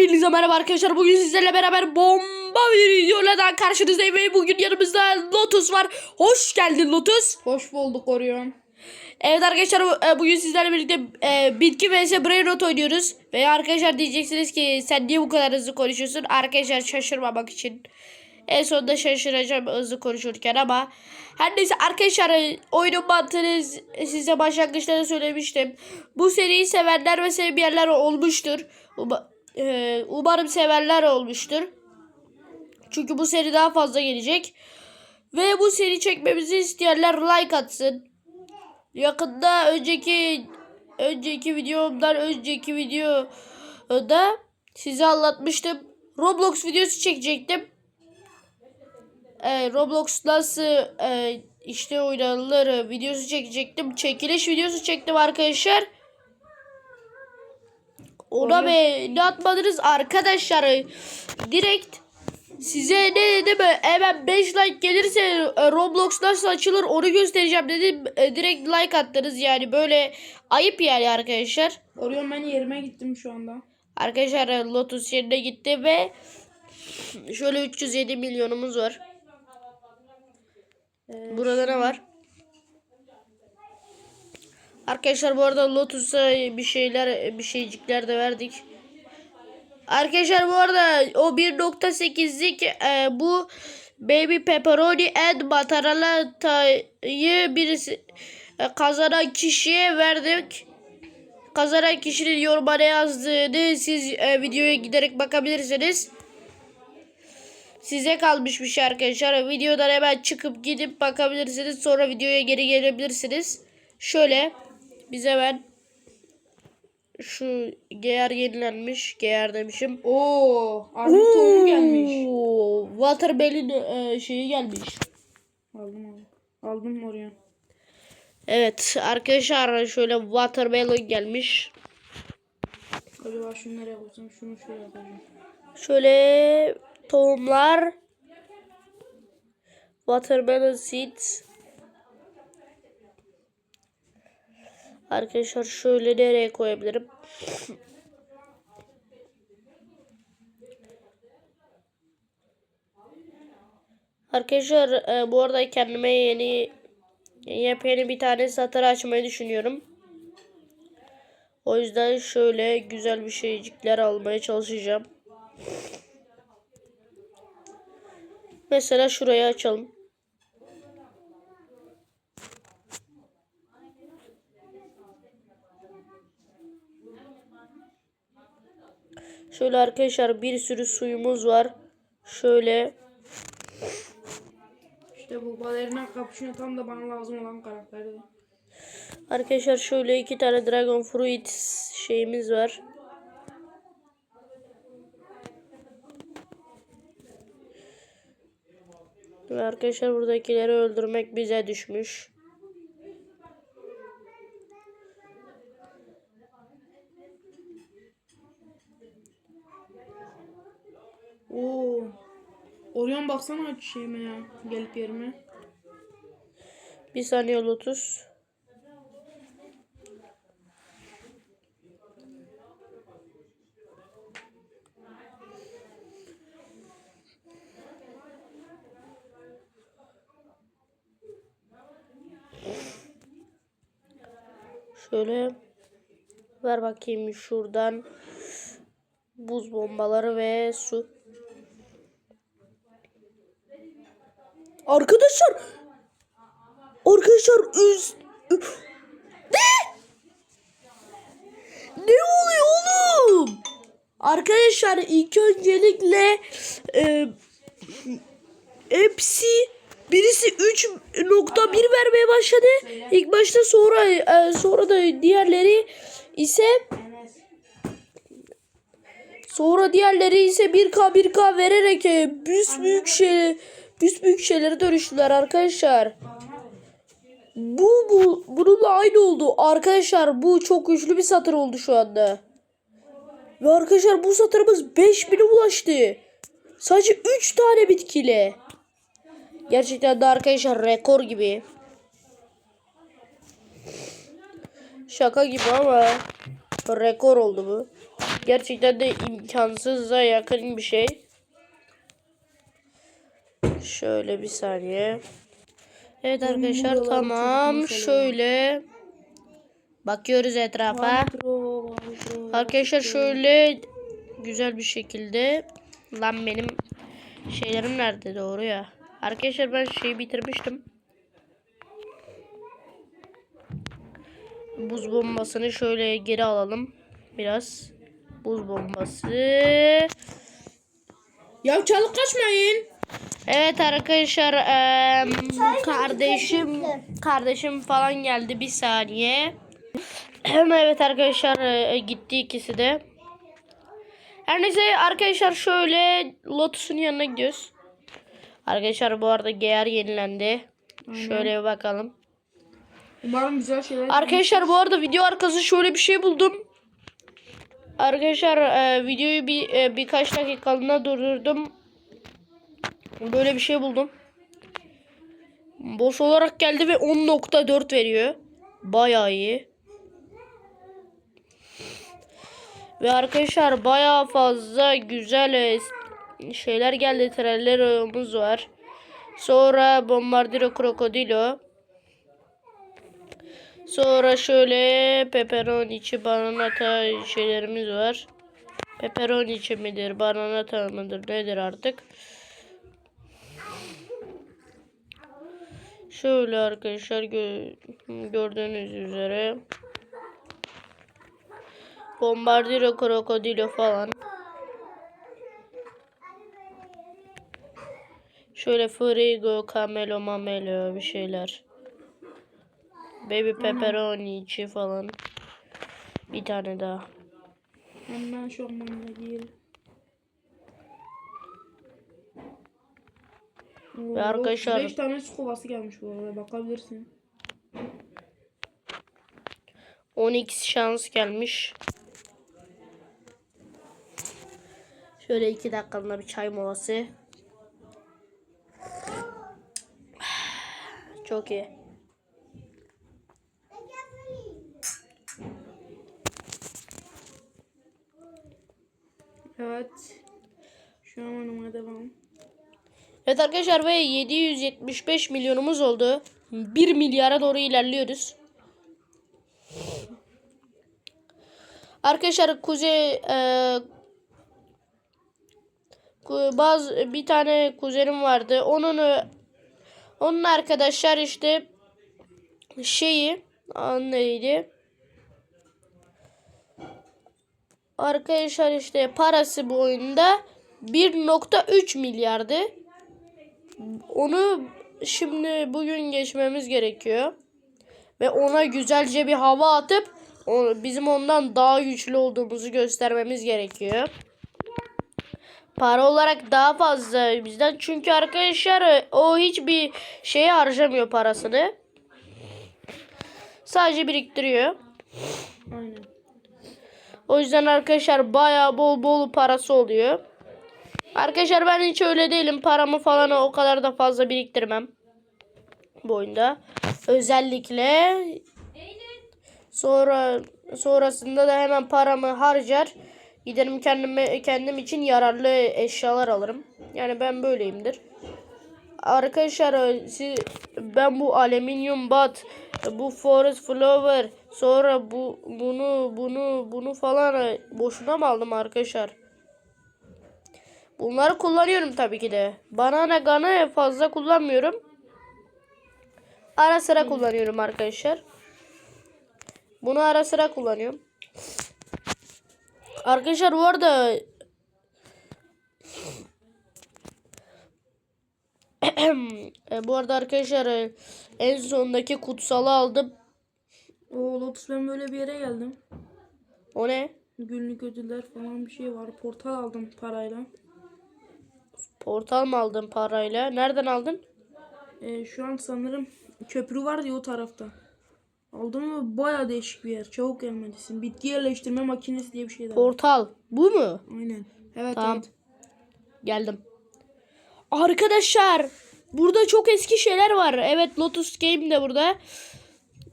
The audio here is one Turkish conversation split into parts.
Hepinize merhaba arkadaşlar. Bugün sizlerle beraber bomba bir videoyla daha karşınızdayım ve bugün yanımızda Lotus var. Hoş geldin Lotus. Hoş bulduk Orion. Evet arkadaşlar e, bugün sizlerle birlikte e, bitki vs brain rot oynuyoruz. Ve arkadaşlar diyeceksiniz ki sen niye bu kadar hızlı konuşuyorsun? Arkadaşlar şaşırmamak için. En sonunda şaşıracağım hızlı konuşurken ama her neyse arkadaşlar e, oyunun mantığını size başlangıçta da söylemiştim. Bu seriyi sevenler ve sevmeyenler olmuştur. Uma- e, umarım sevenler olmuştur. Çünkü bu seri daha fazla gelecek. Ve bu seri çekmemizi isteyenler like atsın. Yakında önceki önceki videomdan önceki videoda size anlatmıştım. Roblox videosu çekecektim. Ee, Roblox nasıl e, işte oynanılır videosu çekecektim. Çekiliş videosu çektim arkadaşlar. Ona be ne atmadınız arkadaşlar. Direkt Size ne dedim hemen 5 like gelirse e, Roblox nasıl açılır onu göstereceğim dedim. E, Direkt like attınız yani böyle ayıp yani arkadaşlar. Orion ben yerime gittim şu anda. Arkadaşlar e, Lotus yerine gitti ve şöyle 307 milyonumuz var. Burada ne var? Arkadaşlar bu arada Lotus'a bir şeyler bir şeycikler de verdik. Arkadaşlar bu arada o 1.8'lik e, bu Baby Pepperoni and Mozzarella'yı birisi e, kazanan kişiye verdik. Kazanan kişinin yoruma ne yazdığını siz e, videoya giderek bakabilirsiniz. Size kalmış bir şey arkadaşlar. Videodan hemen çıkıp gidip bakabilirsiniz. Sonra videoya geri gelebilirsiniz. Şöyle biz hemen şu GR yenilenmiş. GR demişim. Oo, armut tohumu gelmiş. Oo, Waterbell'in e, şeyi gelmiş. Aldım aldım. Aldım Orion. Evet arkadaşlar şöyle Watermelon gelmiş. Acaba şunu nereye koysam şunu şuraya koyacağım. Şöyle tohumlar. Watermelon seeds. Arkadaşlar şöyle nereye koyabilirim? Arkadaşlar e, bu arada kendime yeni yepyeni bir tane satır açmayı düşünüyorum. O yüzden şöyle güzel bir şeycikler almaya çalışacağım. Mesela şurayı açalım. Şöyle arkadaşlar bir sürü suyumuz var. Şöyle İşte bu balerina kapüşuna tam da bana lazım olan karakterdi. arkadaşlar şöyle iki tane dragon fruit şeyimiz var. Ve arkadaşlar buradakileri öldürmek bize düşmüş. Oo. Orion baksana şeyime ya. Gelip yerime. Bir saniye Lotus. Şöyle ver bakayım şuradan buz bombaları ve su. Arkadaşlar Arkadaşlar üz... Ne? Ne oluyor oğlum? Arkadaşlar ilk öncelikle e, hepsi birisi 3.1 vermeye başladı. İlk başta sonra e, sonra da diğerleri ise Sonra diğerleri ise 1K 1K vererek e, büyük şey büyük şeylere dönüştüler arkadaşlar. Bu, bu bununla aynı oldu. Arkadaşlar bu çok güçlü bir satır oldu şu anda. Ve arkadaşlar bu satırımız 5000'e ulaştı. Sadece 3 tane bitkiyle. Gerçekten de arkadaşlar rekor gibi. Şaka gibi ama rekor oldu bu. Gerçekten de imkansıza yakın bir şey. Şöyle bir saniye. Evet arkadaşlar tamam. Şöyle bakıyoruz etrafa. Arkadaşlar şöyle güzel bir şekilde lan benim şeylerim nerede doğru ya. Arkadaşlar ben şeyi bitirmiştim. Buz bombasını şöyle geri alalım. Biraz. Buz bombası. Ya çalıp kaçmayın. Evet arkadaşlar eee, kardeşim kardeşim falan geldi bir saniye. evet arkadaşlar eee, gitti ikisi de. Her neyse arkadaşlar şöyle Lotus'un yanına gidiyoruz. Arkadaşlar bu arada GR yenilendi. Şöyle bir bakalım. Umarım güzel şeyler. Arkadaşlar bu arada video arkası şöyle bir şey buldum. Arkadaşlar e, videoyu bir e, birkaç dakikalığına durdurdum. Böyle bir şey buldum. Boş olarak geldi ve 10.4 veriyor. Bayağı iyi. Ve arkadaşlar bayağı fazla güzel şeyler geldi. Trellero'muz var. Sonra Bombardiro Crocodilo. Sonra şöyle pepperoni bananata şeylerimiz var. Pepperoni midir, bananata mıdır nedir artık. Şöyle arkadaşlar gö- gördüğünüz üzere. Bombardiro krokodilo falan. Şöyle frigo, camelo, mamelo bir şeyler. Baby pepperoni falan. Bir tane daha. Hemen şu anlamda değil. Ve arkadaşlar- 5 tane su kovası gelmiş bu arada bakabilirsin. 10x şans gelmiş. Şöyle iki dakikalığına bir çay molası. Çok iyi. Evet. Şu an önüme devam. Evet arkadaşlar ve 775 milyonumuz oldu. 1 milyara doğru ilerliyoruz. Arkadaşlar kuzey e, bazı bir tane kuzenim vardı. Onun onun arkadaşlar işte şeyi neydi? Arkadaşlar işte parası bu oyunda 1.3 milyardı. Onu şimdi bugün geçmemiz gerekiyor. Ve ona güzelce bir hava atıp bizim ondan daha güçlü olduğumuzu göstermemiz gerekiyor. Para olarak daha fazla bizden. Çünkü arkadaşlar o hiçbir şeye harcamıyor parasını. Sadece biriktiriyor. Aynen. O yüzden arkadaşlar bayağı bol bol parası oluyor. Arkadaşlar ben hiç öyle değilim. Paramı falan o kadar da fazla biriktirmem. Bu oyunda. Özellikle sonra sonrasında da hemen paramı harcar. Giderim kendime kendim için yararlı eşyalar alırım. Yani ben böyleyimdir. Arkadaşlar siz, ben bu alüminyum bat, bu forest flower, sonra bu bunu bunu bunu falan boşuna mı aldım arkadaşlar? Bunları kullanıyorum tabii ki de. Banana ganı fazla kullanmıyorum. Ara sıra kullanıyorum arkadaşlar. Bunu ara sıra kullanıyorum. Arkadaşlar bu arada E, bu arada arkadaşlar e, en sondaki kutsalı aldım. O Lotus ben böyle bir yere geldim. O ne? Günlük ödüller falan bir şey var. Portal aldım parayla. Portal mı aldın parayla? Nereden aldın? Ee, şu an sanırım köprü var ya o tarafta. Aldım mı baya değişik bir yer. Çabuk gelmelisin. Bitki yerleştirme makinesi diye bir şey. Portal. Bu mu? Aynen. Evet Tamam. evet. Geldim. Arkadaşlar burada çok eski şeyler var. Evet Lotus Game de burada.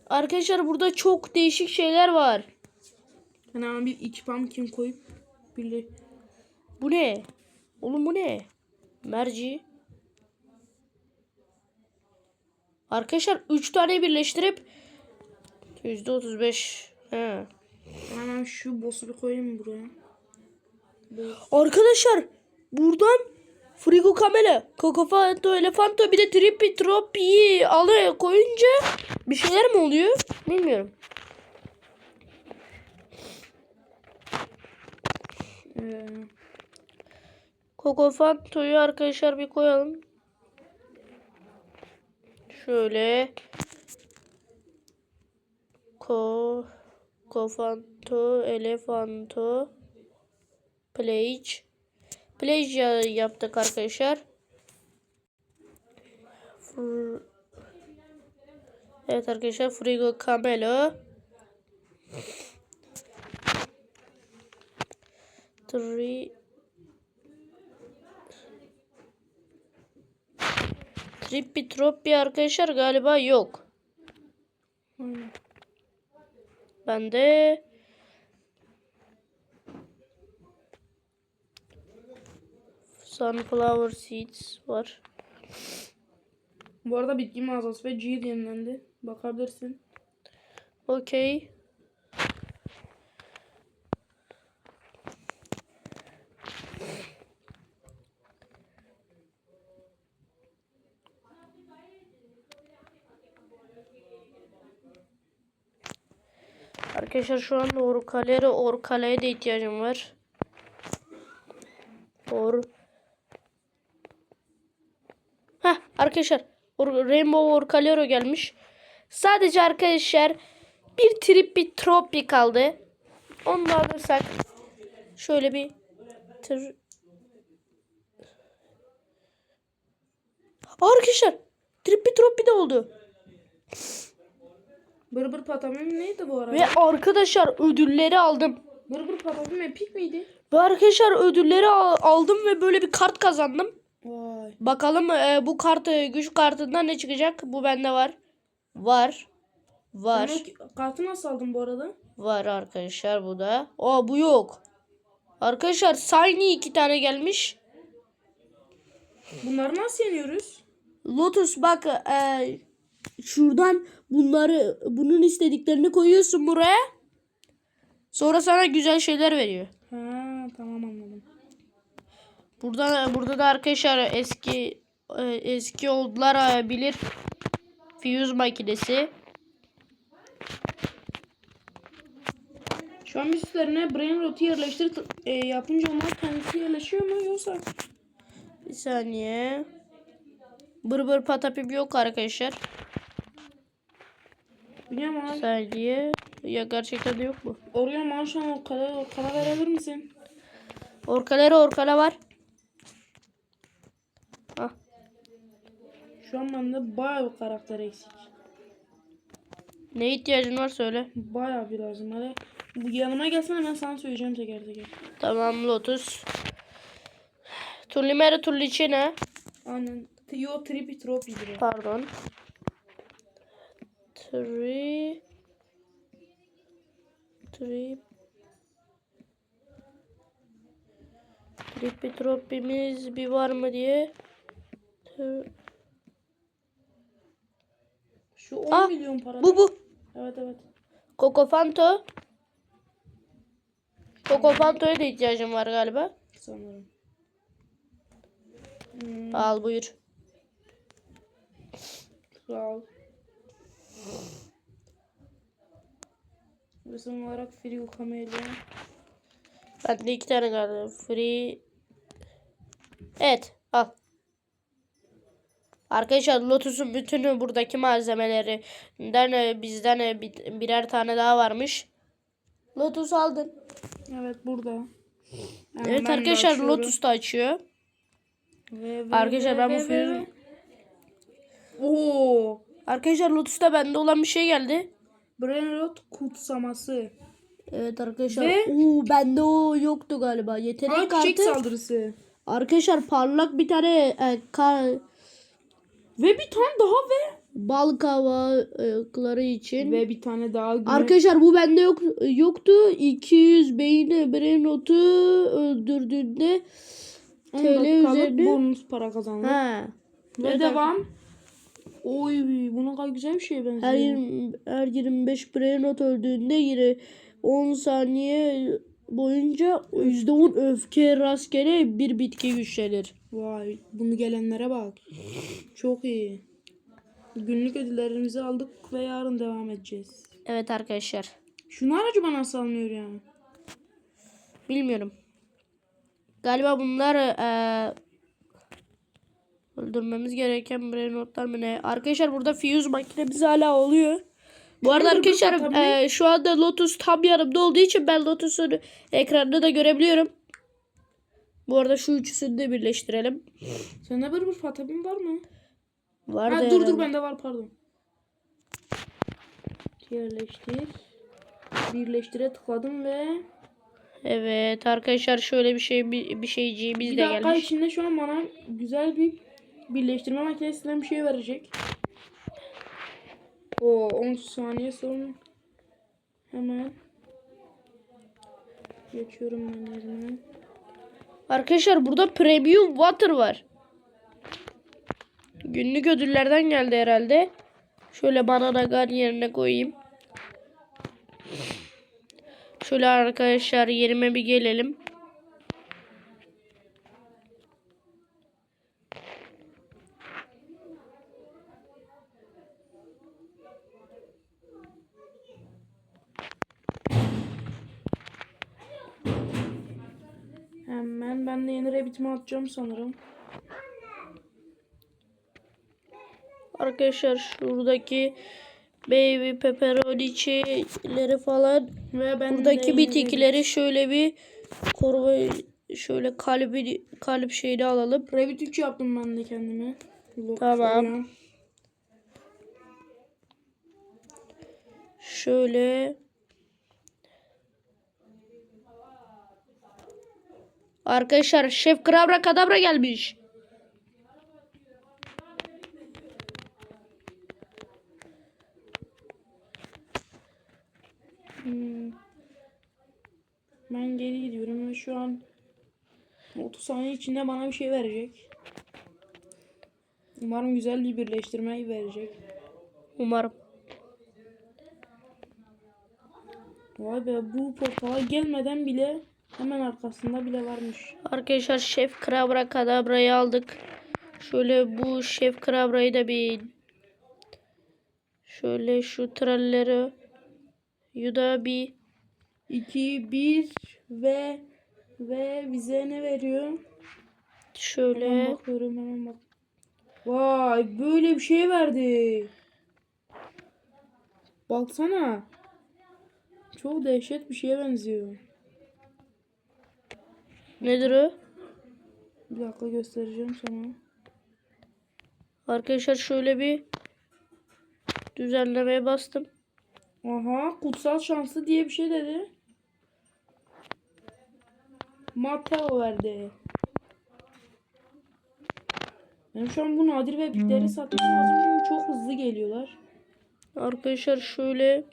Arkadaşlar burada çok değişik şeyler var. Ben hemen bir iki pumpkin koyup Birli. Bu ne? Oğlum bu ne? Merci. Arkadaşlar 3 tane birleştirip %35. He. Hemen şu boss'u bir koyayım buraya. Arkadaşlar buradan Frigo Kamera, Kokofanto, Elefanto bir de Trippy Tropi'yi alıyor koyunca bir şeyler mi oluyor? Bilmiyorum. Ee, Kokofanto'yu arkadaşlar bir koyalım. Şöyle. Ko Kofanto, Elefanto, Plage. Plage ya- yaptık arkadaşlar. Evet arkadaşlar Frigo Camelo. Three Trippy Troppy arkadaşlar galiba yok. aynen. Bende Sunflower Seeds var. Bu arada bitki mağazası ve G yenilendi. Bakabilirsin. Okey. Arkadaşlar şu an orkalere orkaleye de ihtiyacım var. Or Heh arkadaşlar Or- Rainbow Orcalero gelmiş. Sadece arkadaşlar bir trip bir tropi kaldı. Onu da alırsak şöyle bir tır... Arkadaşlar trip bir tropi de oldu. Bır bır patamim neydi bu arada? Ve arkadaşlar ödülleri aldım. Bır bır patamim epik miydi? Ve arkadaşlar ödülleri al- aldım ve böyle bir kart kazandım. Vay. Bakalım e, bu kart güç kartından ne çıkacak? Bu bende var. Var. Var. Sen o kartı nasıl aldın bu arada? Var arkadaşlar bu da. Aa bu yok. Arkadaşlar Shiny iki tane gelmiş. Bunları nasıl yeniyoruz? Lotus bak e, şuradan bunları bunun istediklerini koyuyorsun buraya. Sonra sana güzel şeyler veriyor. Ha tamam anladım. Burada burada da arkadaşlar eski e, eski oldular e, bilir. Fuse makinesi. Şu an üstlerine brain rot'u yerleştir e, yapınca onlar kendisi yerleşiyor mu yoksa? Bir saniye. Bır bır patapim yok arkadaşlar. Biliyorum ama saniye. Ya gerçekten de yok mu? oraya maaş o kadar o kadar verebilir misin? Orkalara orkala var. Ah. Şu an bende bayağı bir karakter eksik. Ne ihtiyacın var söyle. Bayağı bir lazım. Hadi bu yanıma gelsene ben sana söyleyeceğim teker teker. Tamam Lotus. Tullimere tullicine. Aynen. Yo tripi tropidir o. Pardon. Three. Trip. Tripi tropimiz bir var mı diye. Şu 10 Ah, milyon para. Bu bu. Evet evet. Cocofanto. Cocofanto'ya da ihtiyacım var galiba. Sanırım. Hmm, Al buyur. sağ ol. Son olarak Frigo Camellia. Bende iki tane kaldı. Free. Evet. Al. Arkadaşlar Lotus'un bütün buradaki malzemelerinden e, bizden e, bir- birer tane daha varmış. Lotus aldın. Evet burada. Yani Evet ben de arkadaşlar açıyorum. Lotus da açıyor. Ve, ve, Arkadaşlar ve, ben bu ve, ve, ve. Oo. Arkadaşlar Lotus'ta bende olan bir şey geldi. Brainrot kutsaması. Evet arkadaşlar. Ve- Oo, bende o yoktu galiba. Yetenek çiçek kartı. saldırısı. Arkadaşlar parlak bir tane e, kar- Ve bir tane daha ve bal kavakları için. Ve bir tane daha güne- Arkadaşlar bu bende yok yoktu. 200 beyin brain notu öldürdüğünde 10 TL üzerine- bonus para kazandı. Ve Evet, devam. Oy buna kadar güzel bir şeye benziyor. Her, 20, her 25 brain not öldüğünde yine 10 saniye boyunca %10 öfke rastgele bir bitki güçlenir. Vay bunu gelenlere bak. Çok iyi. Günlük ödüllerimizi aldık ve yarın devam edeceğiz. Evet arkadaşlar. Şunu aracı bana nasıl almıyor ya? Bilmiyorum. Galiba bunlar eee, öldürmemiz gereken brain notlar mı ne? Arkadaşlar burada fuse makinemiz hala oluyor. Bu arada bir arkadaşlar eee, şu anda Lotus tam yanımda olduğu için ben Lotus'un ekranını da görebiliyorum. Bu arada şu üçüsünü de birleştirelim. Sende bir bir fatabin var mı? Var Ha, dur dur bende var pardon. Yerleştir. Birleştire tıkladım ve Evet arkadaşlar şöyle bir şey bir, bir şeyciğimiz bir de dakika gelmiş. içinde şu an bana güzel bir birleştirme makinesinden bir şey verecek. O 10 saniye sonra hemen geçiyorum ben yerine. Arkadaşlar burada premium water var. Günlük ödüllerden geldi herhalde. Şöyle banana gun yerine koyayım. Şöyle arkadaşlar yerime bir gelelim. Hemen ben de yeni rabbitimi atacağım sanırım. Arkadaşlar şuradaki baby pepperoni'leri falan Ve ben buradaki bitkileri şöyle bir koruma şöyle kalbi kalp şeyini alalım. Rabbit 3 yaptım ben de kendime. Tamam. Şöyle Arkadaşlar Şef Krabra Kadabra gelmiş. Hmm. Ben geri gidiyorum ve şu an 30 saniye içinde bana bir şey verecek. Umarım güzel bir birleştirmeyi verecek. Umarım. Vay be bu portala gelmeden bile hemen arkasında bile varmış. Arkadaşlar Şef Krabra Kadabra'yı aldık. Şöyle bu Şef Krabra'yı da bir şöyle şu tralleri yuda bir 2 1 ve ve bize ne veriyor? Hemen şöyle bakıyorum hemen bak. Vay böyle bir şey verdi. Baksana. Çok dehşet bir şeye benziyor. Nedir o? Bir dakika göstereceğim sana. Arkadaşlar şöyle bir düzenlemeye bastım. Aha kutsal şansı diye bir şey dedi. Mateo verdi. Benim şu an bu nadir ve bitleri satmam lazım çünkü çok hızlı geliyorlar. Arkadaşlar şöyle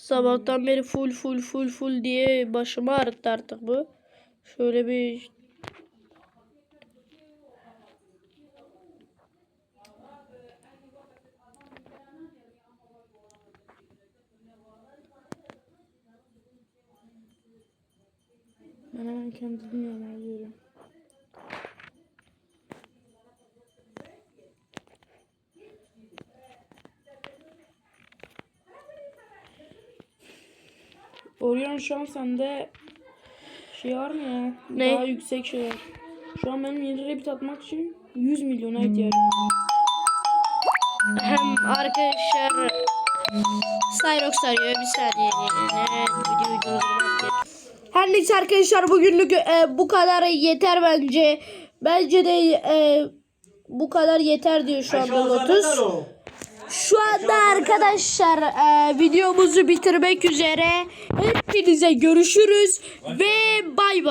sabahtan beri full full full full diye başımı ağrıttı artık bu. Şöyle bir Ben hemen kendi dünyama Orion şu an sende şey var mı ya? Ne? Daha yüksek şeyler. Şu an benim yeni rabbit atmak için 100 milyona ihtiyacım var. hem arkadaşlar Cyrox arıyor bir saniye. Videoyu. Her neyse arkadaşlar bugünlük e, bu kadar yeter bence. Bence de e, bu kadar yeter diyor şu anda Lotus. Şu anda arkadaşlar e, videomuzu bitirmek üzere. Hepinize görüşürüz ve bay bay.